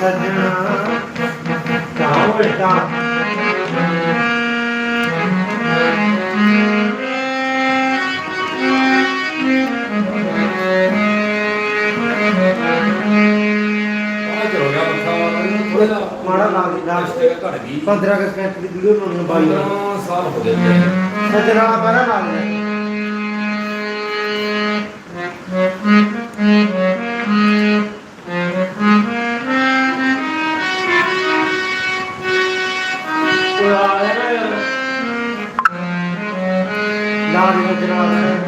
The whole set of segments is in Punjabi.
ਸੱਜਣਾ ਕਹਾਂ ਬੇਟਾ ਮਾੜਾ ਲਾ ਦੇ ਲਾ ਦੇ। 15 ਕੇ ਸਕਿੰਟ ਦੀ ਵੀਡੀਓ ਬਣਾਉਣੀ ਬਾਈ ਸਾਲ ਹੋ ਗਏ ਨੇ। ਸੱਜਣਾ ਪਹਿਲਾਂ ਲਾ ਲਾ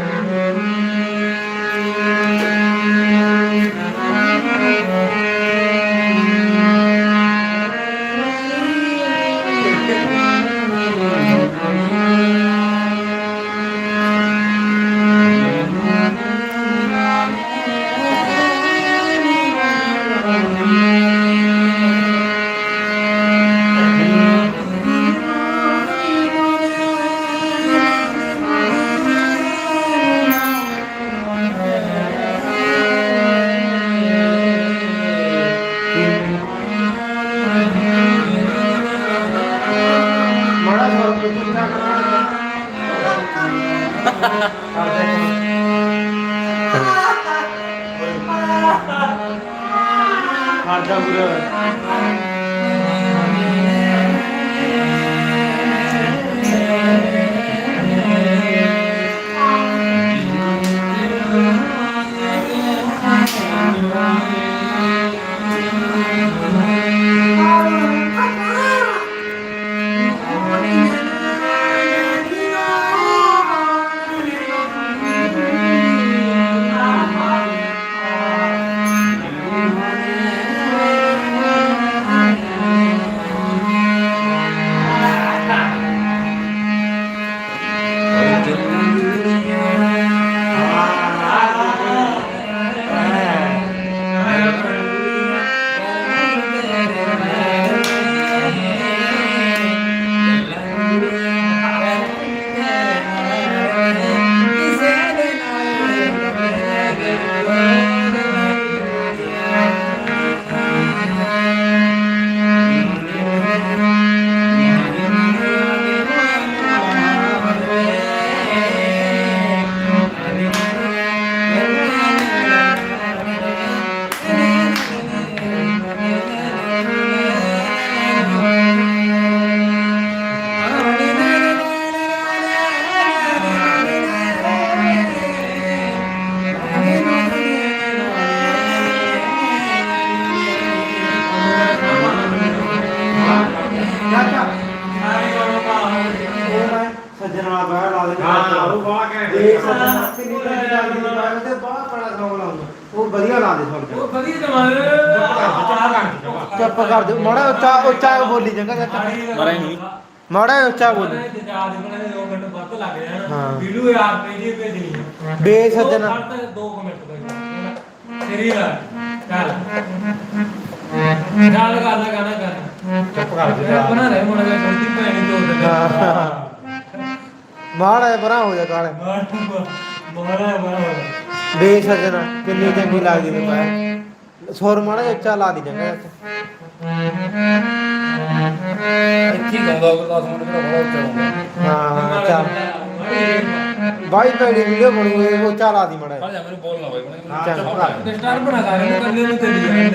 ਕਰਦਾ ਬੁਰਾ ਸੱਜਣ ਵਾਲਾ ਬਾਹਰ ਲਾ ਦੇ ਹਾਂ ਉਹ ਬਾਹਲਾ ਕਹਿ ਇਹ ਸੱਜਣ ਕਿੰਨੀ ਚੰਗੀ ਲੱਗਦੀ ਬਾਹਰ ਤੇ ਬਾਹਰ ਬੜਾ ਸੌਂਗ ਲਾਉਂਦਾ ਉਹ ਵਧੀਆ ਲਾ ਦੇ ਉਹ ਸੁਣ ਵਧੀਆ ਜਮਾਨ ਚੁੱਪ ਕਰ ਦੇ। ਮਾੜਾ ਉੱਚਾ ਉੱਚਾ ਬੋਲੀ ਚੰਗਾ ਚਾਚਾ ਮਾੜਾ ਨਹੀਂ। ਮਾੜਾ ਉੱਚਾ ਬੋਲੀ। ਯਾਦ ਬਣਾ ਦੇ 2 ਮਿੰਟ ਵੱਧ ਲੱਗ ਹਾਂ। ਵੀਡੀਓ ਯਾਰ ਪੇਜੀ ਭੇਜਣੀ ਹੈ ਬੇਸੱਜਣ 2 ਮਿੰਟ ਤੱਕ ਤੇਰੀ ਲਾ ਚੱਲ। ਗੱਲ ਕਰਨਾ ਕਰ ਚੁੱਪ ਕਰ ਦੇ। ਬਣਾ ਰਹੇ ਮੁੰਡੇ ਦਾ ਛੋਟੀ ਭੈਣੀ ਦੋ ਦਿਨ ਹਾਂ। ਮਾੜਾ ਪਰਾਂ ਹੋ ਜਾ ਕਾਲੇ ਮਾਰਾ ਮਾਰਾ ਬੇਸੱਜਣ ਕਿੰਨੀ ਚੰਗੀ ਲੱਗਦੀ ਤੇ ਬਾਹਰ ਸੁਰ ਮਾੜਾ ਜਿਹਾ ਉੱਚਾ ਲਾ ਦੀ ਚੰਗਾ ਇੱਥੇ ਹੀ ਉਹ 10 ਮਿੰਟ ਮੇਰਾ ਬੜਾ ਉੱਚਾ ਹਾਂ ਚੱਲ। ਬਾਈ ਭੈੜੀ ਵੀਡੀਓ ਬਣੂ ਇਹ ਉੱਚਾ ਲਾ ਦੀ ਮਾੜਾ ਜਾ ਮੈਨੂੰ ਬੋਲਣਾ ਮੈਨੂੰ ਚੱਲ। ਬਣਾ ਕਰ ਇਹਨੂੰ ਕੱਲੇ ਨੂੰ ਚੱਲੀ ਜਾਂਦੇ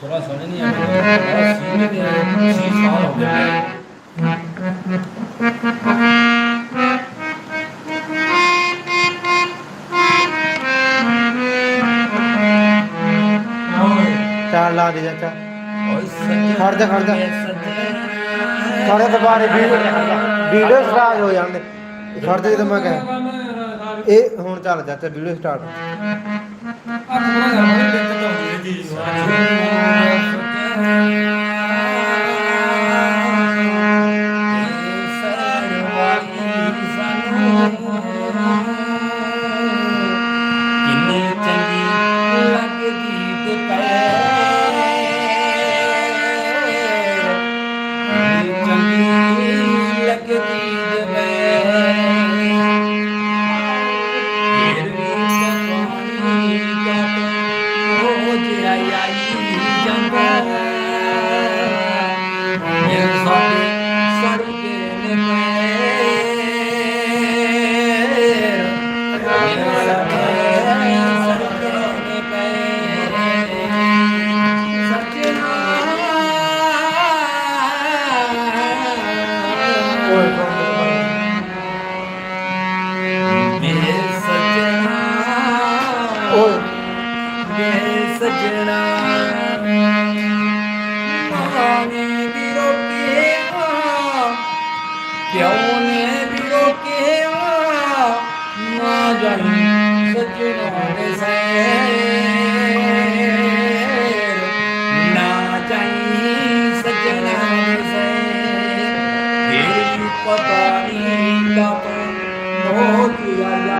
ਥੋੜਾ ਸਮਝ ਨਹੀਂ ਆ ਰਿਹਾ ਸੀ ਸਾਲ ਹੋ ਗਏ ਚੱਲ ਲਾ ਦੇ ਚਾਚਾ। ਓਏ ਖੜ ਜਾ, ਖੜ ਜਾ। ਸਾਰੇ ਦੁਬਾਰੇ ਵੀਡੀਓ ਸਟਾਰਟ ਹੋ ਜਾਂਦੇ। ਖੜ ਜਾ ਜਦੋਂ ਮੈਂ ਕਹਾਂ ਇਹ ਹੁਣ ਚੱਲ ਚਾਚਾ ਵੀਡੀਓ ਸਟਾਰਟ